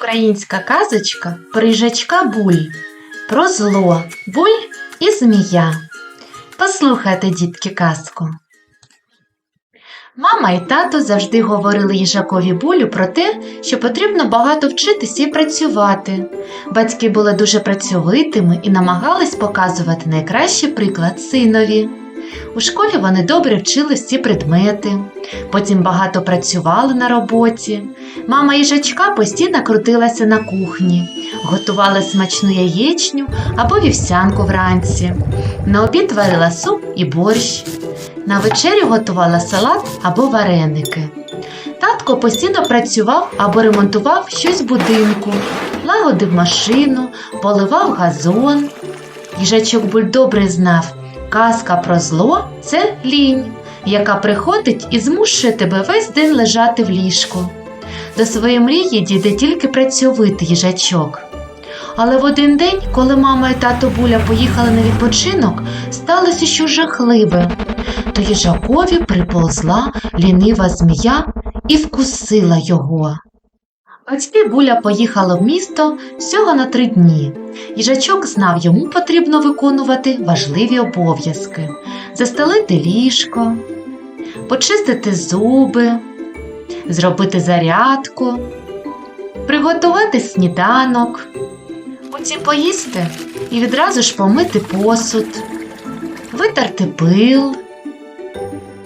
Українська казочка про їжачка Буль, про зло, буль і змія. Послухайте, дітки, казку. Мама і тато завжди говорили їжакові булю про те, що потрібно багато вчитися і працювати. Батьки були дуже працьовитими і намагались показувати найкращий приклад синові. У школі вони добре вчили всі предмети, потім багато працювали на роботі. Мама їжачка постійно крутилася на кухні, готувала смачну яєчню або вівсянку вранці. На обід варила суп і борщ. На вечерю готувала салат або вареники. Татко постійно працював або ремонтував щось в будинку, лагодив машину, поливав газон. Їжачок Буль добре знав, казка про зло це лінь, яка приходить і змушує тебе весь день лежати в ліжку. До своєї мрії дійде тільки працьовитий їжачок. Але в один день, коли мама і тато Буля поїхали на відпочинок, сталося щось жахливе. До їжакові приповзла лінива змія і вкусила його. Батьки Буля поїхали в місто всього на три дні. Їжачок знав, йому потрібно виконувати важливі обов'язки: застелити ліжко, почистити зуби, зробити зарядку, приготувати сніданок, потім поїсти і відразу ж помити посуд, витерти пил,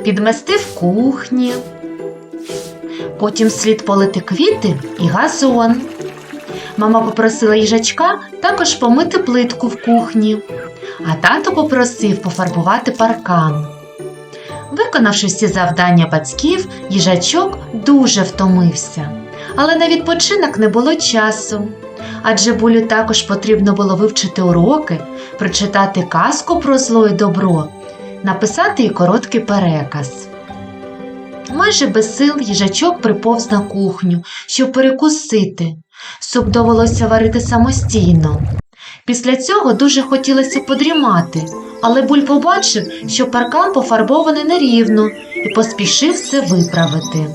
підмести в кухні. Потім слід полити квіти і газон. Мама попросила їжачка також помити плитку в кухні, а тато попросив пофарбувати паркан. Виконавши всі завдання батьків, їжачок дуже втомився, але на відпочинок не було часу. Адже булю також потрібно було вивчити уроки, прочитати казку про зло і добро, написати і короткий переказ. Майже без сил їжачок приповз на кухню, щоб перекусити. Суп довелося варити самостійно. Після цього дуже хотілося подрімати, але буль побачив, що паркан пофарбований нерівно і поспішив все виправити.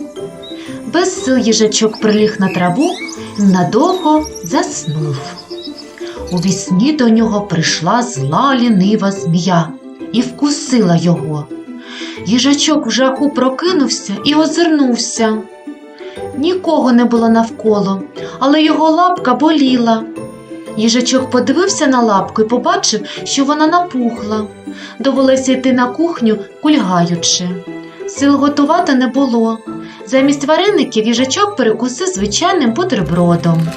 Без сил їжачок приліг на траву і надовго заснув. У вісні до нього прийшла зла лінива змія і вкусила його. Їжачок в жаху прокинувся і озирнувся. Нікого не було навколо, але його лапка боліла. Їжачок подивився на лапку і побачив, що вона напухла. Довелося йти на кухню, кульгаючи. Сил готувати не було. Замість вареників їжачок перекусив звичайним бутербродом.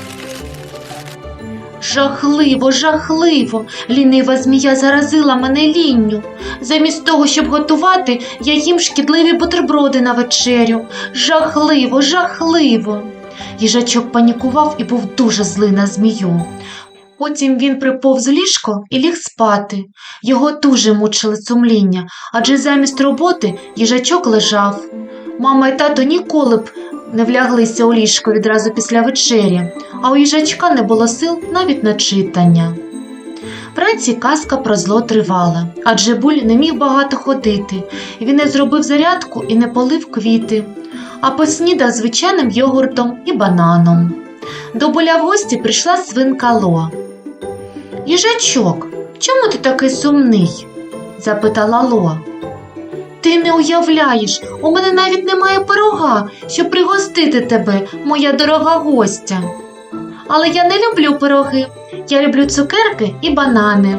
Жахливо, жахливо. Лінива змія заразила мене лінню. Замість того, щоб готувати, я їм шкідливі бутерброди на вечерю. Жахливо, жахливо. Їжачок панікував і був дуже злий на змію. Потім він приповз ліжко і ліг спати. Його дуже мучили сумління, адже замість роботи їжачок лежав. Мама і тато ніколи б не вляглися у ліжко відразу після вечері, а у їжачка не було сил навіть на читання. Вранці казка про зло тривала, адже буль не міг багато ходити, він не зробив зарядку і не полив квіти, а поснідав звичайним йогуртом і бананом. До буля в гості прийшла свинка Ло. Їжачок, чому ти такий сумний? запитала Ло. Ти не уявляєш, у мене навіть немає пирога, щоб пригостити тебе, моя дорога гостя. Але я не люблю пироги, я люблю цукерки і банани.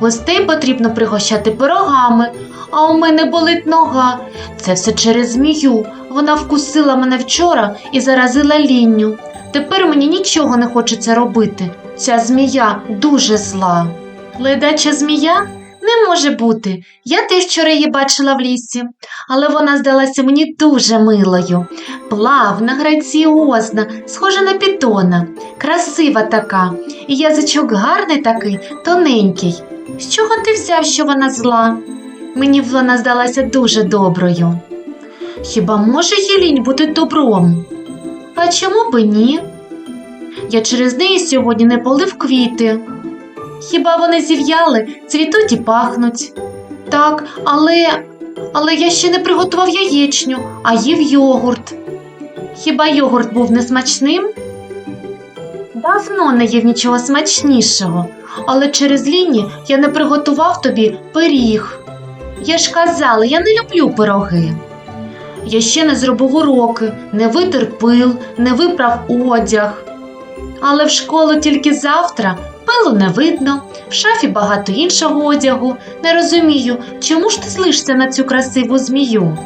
Гостей потрібно пригощати пирогами, а у мене болить нога. Це все через змію. Вона вкусила мене вчора і заразила лінню. Тепер мені нічого не хочеться робити. Ця змія дуже зла. Ледача змія? Не може бути. Я теж вчора її бачила в лісі, але вона здалася мені дуже милою. Плавна, граціозна, схожа на пітона, красива така, і язичок гарний такий, тоненький. З чого ти взяв, що вона зла? Мені вона здалася дуже доброю. Хіба може її лінь бути добром? А чому б ні? Я через неї сьогодні не полив квіти. Хіба вони зів'яли, цвітуть і пахнуть? Так, але. Але я ще не приготував яєчню, а їв йогурт. Хіба йогурт був несмачним? Давно не їв нічого смачнішого, але через ліні я не приготував тобі пиріг. Я ж казала, я не люблю пироги. Я ще не зробив уроки, не витер пил, не виправ одяг. Але в школу тільки завтра пилу не видно, в шафі багато іншого одягу. Не розумію, чому ж ти злишся на цю красиву змію?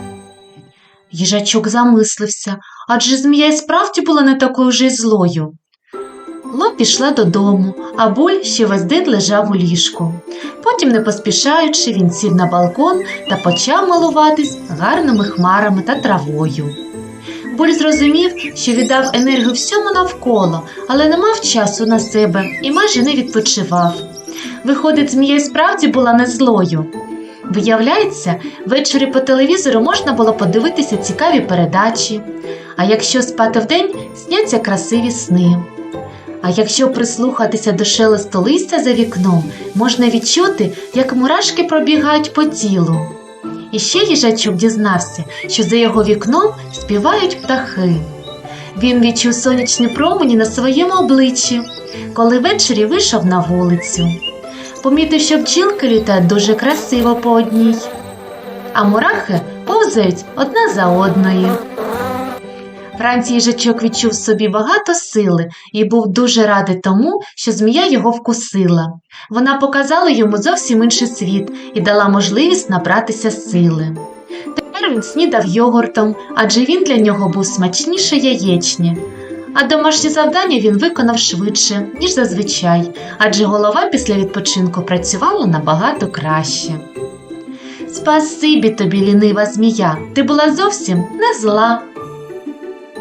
Їжачок замислився, адже змія й справді була не такою вже й злою. Ло пішла додому, а Буль ще весь день лежав у ліжку. Потім, не поспішаючи, він сів на балкон та почав малуватись гарними хмарами та травою. Буль зрозумів, що віддав енергію всьому навколо, але не мав часу на себе і майже не відпочивав. Виходить, змія й справді була не злою. Виявляється, ввечері по телевізору можна було подивитися цікаві передачі, а якщо спати вдень, сняться красиві сни. А якщо прислухатися до шелесту листя за вікном, можна відчути, як мурашки пробігають по тілу. І ще їжачок дізнався, що за його вікном співають птахи. Він відчув сонячні промені на своєму обличчі, коли ввечері вийшов на вулицю. Помітив, що бджілки літають дуже красиво по одній, а мурахи повзають одна за одною. Вранці їжачок відчув собі багато сили і був дуже радий тому, що змія його вкусила. Вона показала йому зовсім інший світ і дала можливість набратися сили. Тепер він снідав йогуртом, адже він для нього був смачніше яєчні. А домашнє завдання він виконав швидше, ніж зазвичай, адже голова після відпочинку працювала набагато краще. Спасибі тобі, лінива змія, ти була зовсім не зла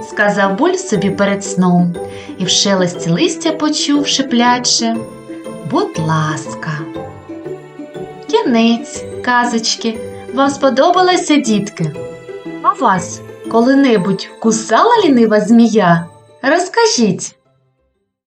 сказав Буль собі перед сном, і в шелесті листя почув шипляче. Будь ласка. Кінець, казочки. Вам сподобалося, дітки? А вас коли-небудь кусала лінива змія? Розкажіть.